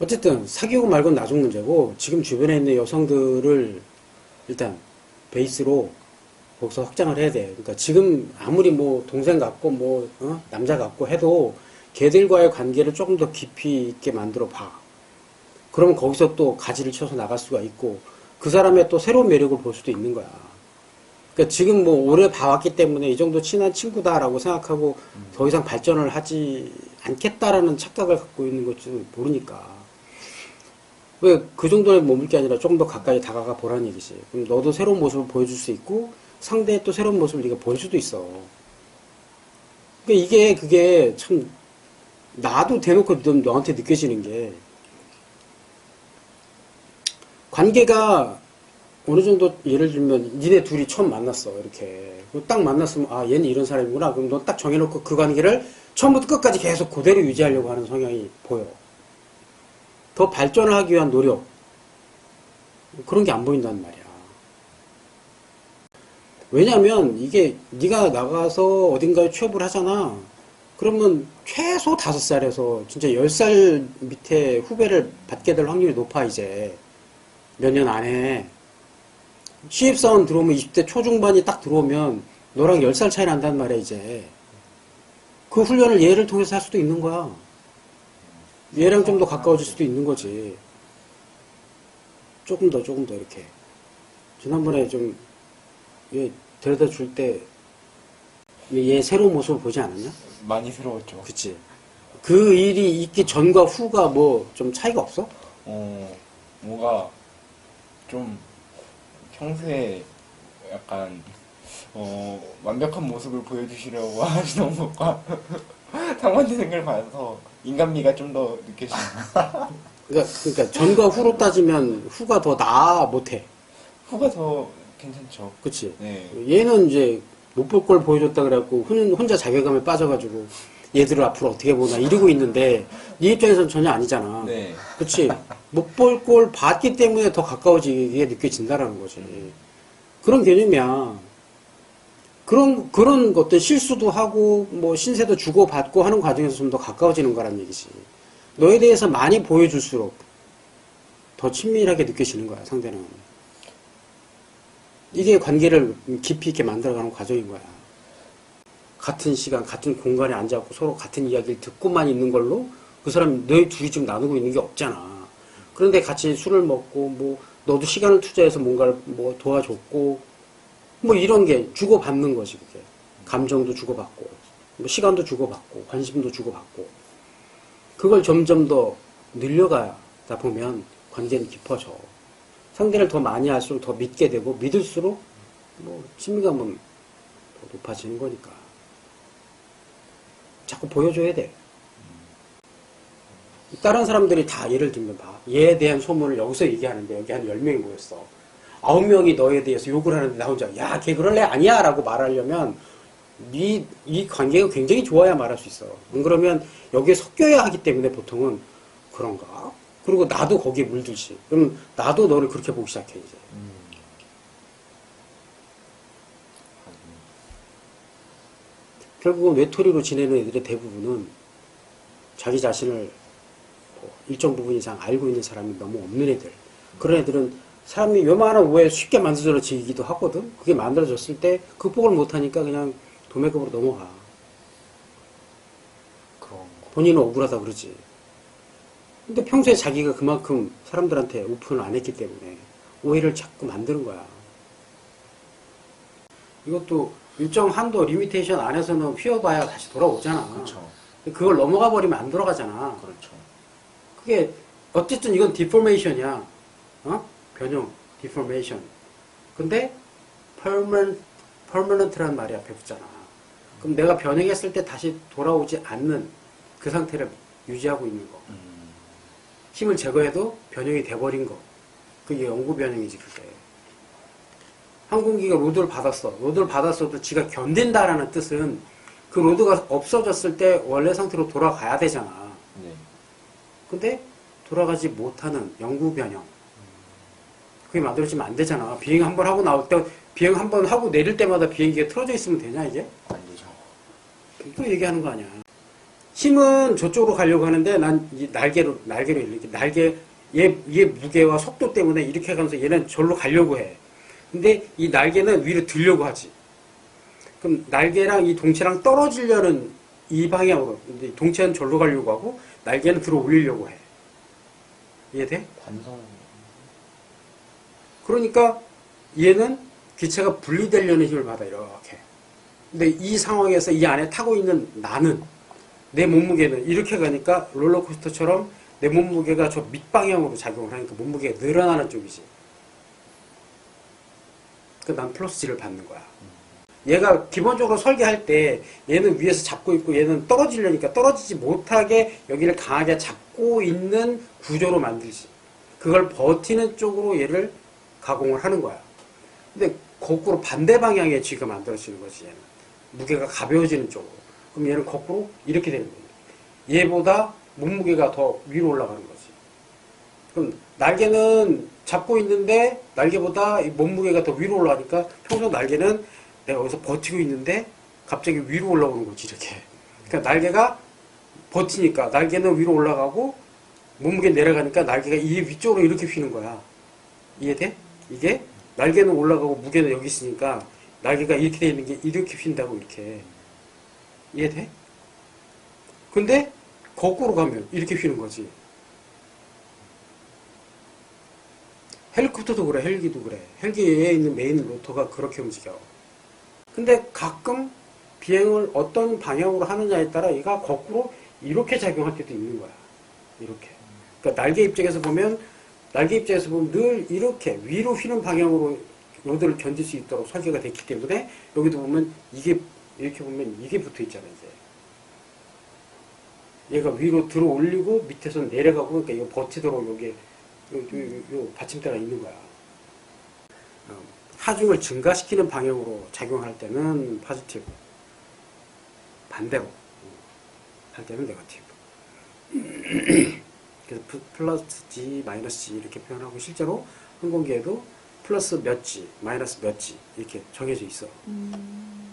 어쨌든 사귀고 말고는 나중 문제고 지금 주변에 있는 여성들을 일단 베이스로 거기서 확장을 해야 돼. 그러니까 지금 아무리 뭐 동생 같고 뭐 어? 남자 같고 해도 걔들과의 관계를 조금 더 깊이 있게 만들어 봐. 그러면 거기서 또 가지를 쳐서 나갈 수가 있고 그 사람의 또 새로운 매력을 볼 수도 있는 거야. 그러니까 지금 뭐 오래 봐왔기 때문에 이 정도 친한 친구다라고 생각하고 더 이상 발전을 하지 않겠다라는 착각을 갖고 있는 것지 모르니까. 왜 그 정도에 머물 게 아니라 조금 더 가까이 다가가 보라는 얘기지. 그럼 너도 새로운 모습을 보여줄 수 있고 상대의 또 새로운 모습을 네가 볼 수도 있어. 그러니까 이게 그게 참 나도 대놓고 너- 너한테 느껴지는 게 관계가 어느 정도 예를 들면 니네 둘이 처음 만났어 이렇게 딱 만났으면 아 얘는 이런 사람이구나 그럼 너딱 정해놓고 그 관계를 처음부터 끝까지 계속 그대로 유지하려고 하는 성향이 보여 더 발전을 하기 위한 노력. 그런 게 안 보인단 말이야. 왜냐면 이게 네가 나가서 어딘가에 취업을 하잖아. 그러면 최소 다섯 살에서 진짜 열살 밑에 후배를 받게 될 확률이 높아 이제. 몇 년 안에. 신입사원 들어오면 20대 초중반이 딱 들어오면 너랑 10살 차이 난단 말이야 이제. 그 훈련을 얘를 통해서 할 수도 있는 거야 얘랑 좀 더 가까워질 수도 있는 거지 조금 더 조금 더 이렇게 지난번에 좀 얘 데려다 줄 때 얘 새로운 모습을 보지 않았냐? 많이 새로웠죠. 그치 그 일이 있기 전과 후가 뭐 좀 차이가 없어? 어, 뭐가 좀 평소에 약간 어, 완벽한 모습을 보여주시려고 하시는 것과 상반되는 걸 봐서 인간미가 좀 더 느껴집니다. 그러니까, 그러니까 전과 후로 따지면 후가 더 나아 못해 후가 더 괜찮죠. 그치 네. 얘는 이제 못 볼 걸 보여줬다 그래갖고 혼- 혼자 자괴감에 빠져가지고 얘들을 앞으로 어떻게 보나 이러고 있는데 네 입장에서는 전혀 아니잖아 네. 그치 못 볼 걸 봤기 때문에 더 가까워지게 느껴진다라는 거지 그런 개념이야 그런 그런 것들 실수도 하고 뭐 신세도 주고 받고 하는 과정에서 좀 더 가까워지는 거란 얘기지. 너에 대해서 많이 보여줄수록 더 친밀하게 느껴지는 거야 상대는. 이게 관계를 깊이 있게 만들어가는 과정인 거야. 같은 시간 같은 공간에 앉아갖고 서로 같은 이야기를 듣고만 있는 걸로 그 사람 너희 둘이 지금 나누고 있는 게 없잖아. 그런데 같이 술을 먹고 뭐 너도 시간을 투자해서 뭔가를 뭐 도와줬고 뭐 이런 게 주고받는 거지 그게. 감정도 주고받고 뭐 시간도 주고받고 관심도 주고받고. 그걸 점점 더 늘려가다 보면 관계는 깊어져. 상대를 더 많이 할수록 더 믿게 되고 믿을수록 뭐 친밀감은 더 높아지는 거니까. 자꾸 보여줘야 돼. 다른 사람들이 다 예를 들면 봐. 얘에 대한 소문을 여기서 얘기하는데 여기 한 10명이 모였어 9명이 너에 대해서 욕을 하는데 나 혼자 야 걔 그럴래? 아니야 라고 말하려면 이, 이 관계가 굉장히 좋아야 말할 수 있어. 안 그러면 여기에 섞여야 하기 때문에 보통은 그런가? 그리고 나도 거기에 물들지. 그럼 나도 너를 그렇게 보기 시작해 이제. 결국은 외톨이로 지내는 애들의 대부분은 자기 자신을 뭐 일정 부분 이상 알고 있는 사람이 너무 없는 애들. 그런 애들은 사람이 요만한 오해 쉽게 만들어지기도 하거든. 그게 만들어졌을 때 극복을 못하니까 그냥 도매급으로 넘어가. 본인은 억울하다 그러지. 근데 평소에 자기가 그만큼 사람들한테 오픈을 안 했기 때문에 오해를 자꾸 만드는 거야. 이것도 일정 한도 리미테이션 안에서는 휘어봐야 다시 돌아오잖아. 그렇죠. 그걸 넘어가 버리면 안 돌아가잖아. 그렇죠. 그게 어쨌든 이건 디포메이션이야. 어? 변형, 디포메이션. 근데 permanent, permanent라는 말이 앞에 붙잖아. 그럼 내가 변형했을 때 다시 돌아오지 않는 그 상태를 유지하고 있는 거. 음. 힘을 제거해도 변형이 돼버린 거. 그게 영구 변형이지, 그게. 항공기가 로드를 받았어. 로드를 받았어도 지가 견딘다라는 뜻은 그 로드가 없어졌을 때 원래 상태로 돌아가야 되잖아. 네. 근데 돌아가지 못하는 영구 변형. 그게 만들어지면 안 되잖아. 비행 한 번 하고 나올 때, 비행 한 번 하고 내릴 때마다 비행기가 틀어져 있으면 되냐, 이게? 안 되죠. 또 얘기하는 거 아니야. 힘은 저쪽으로 가려고 하는데 난 이 날개로 날개로 이렇게 날개 얘, 얘 무게와 속도 때문에 이렇게 가면서 얘는 절로 가려고 해. 근데 이 날개는 위로 들려고 하지. 그럼 날개랑 이 동체랑 떨어지려는 이 방향으로. 근데 이 동체는 절로 가려고 하고 날개는 들어 올리려고 해. 이해돼? 관성. 그러니까 얘는 기체가 분리되려는 힘을 받아 이렇게. 근데 이 상황에서 이 안에 타고 있는 나는 내 몸무게는 이렇게 가니까 롤러코스터처럼 내 몸무게가 저 밑방향으로 작용을 하니까 몸무게가 늘어나는 쪽이지. 그난 플러스 G를 받는 거야. 얘가 기본적으로 설계할 때 얘는 위에서 잡고 있고 얘는 떨어지려니까 떨어지지 못하게 여기를 강하게 잡고 있는 구조로 만들지. 그걸 버티는 쪽으로 얘를 가공을 하는 거야. 근데 거꾸로 반대 방향의 G가 만들어지는 거지, 얘는. 무게가 가벼워지는 쪽으로. 그럼 얘는 거꾸로 이렇게 되는 거예요. 얘보다 몸무게가 더 위로 올라가는 거지. 그럼 날개는 잡고 있는데 날개보다 이 몸무게가 더 위로 올라가니까 평소 날개는 내가 여기서 버티고 있는데 갑자기 위로 올라오는 거지, 이렇게. 그러니까 날개가 버티니까 날개는 위로 올라가고 몸무게 내려가니까 날개가 이 위쪽으로 이렇게 휘는 거야. 이해돼? 이게 날개는 올라가고 무게는 여기 있으니까 날개가 이렇게 돼 있는 게 이렇게 휜다고 이렇게 이해돼? 근데 거꾸로 가면 이렇게 휘는 거지. 헬리콥터도 그래, 헬기도 그래. 헬기에 있는 메인 로터가 그렇게 움직여. 근데 가끔 비행을 어떤 방향으로 하느냐에 따라 얘가 거꾸로 이렇게 작용할 때도 있는 거야. 이렇게. 그러니까 날개 입장에서 보면 날개 입장에서 보면 늘 이렇게 위로 휘는 방향으로 로드를 견딜 수 있도록 설계가 됐기 때문에 여기도 보면 이게 이렇게 보면 이게 붙어 있잖아 이제. 얘가 위로 들어 올리고 밑에서 내려가고 그러니까 이거 버티도록 요, 요, 요, 요 받침대가 있는 거야. 어, 하중을 증가시키는 방향으로 작용할 때는 포지티브 반대로 어, 할 때는 네거티브 플러스 G, 마이너스 G 이렇게 표현하고 실제로 항공기에도 플러스 몇 G, 마이너스 몇 G 이렇게 정해져 있어. 음,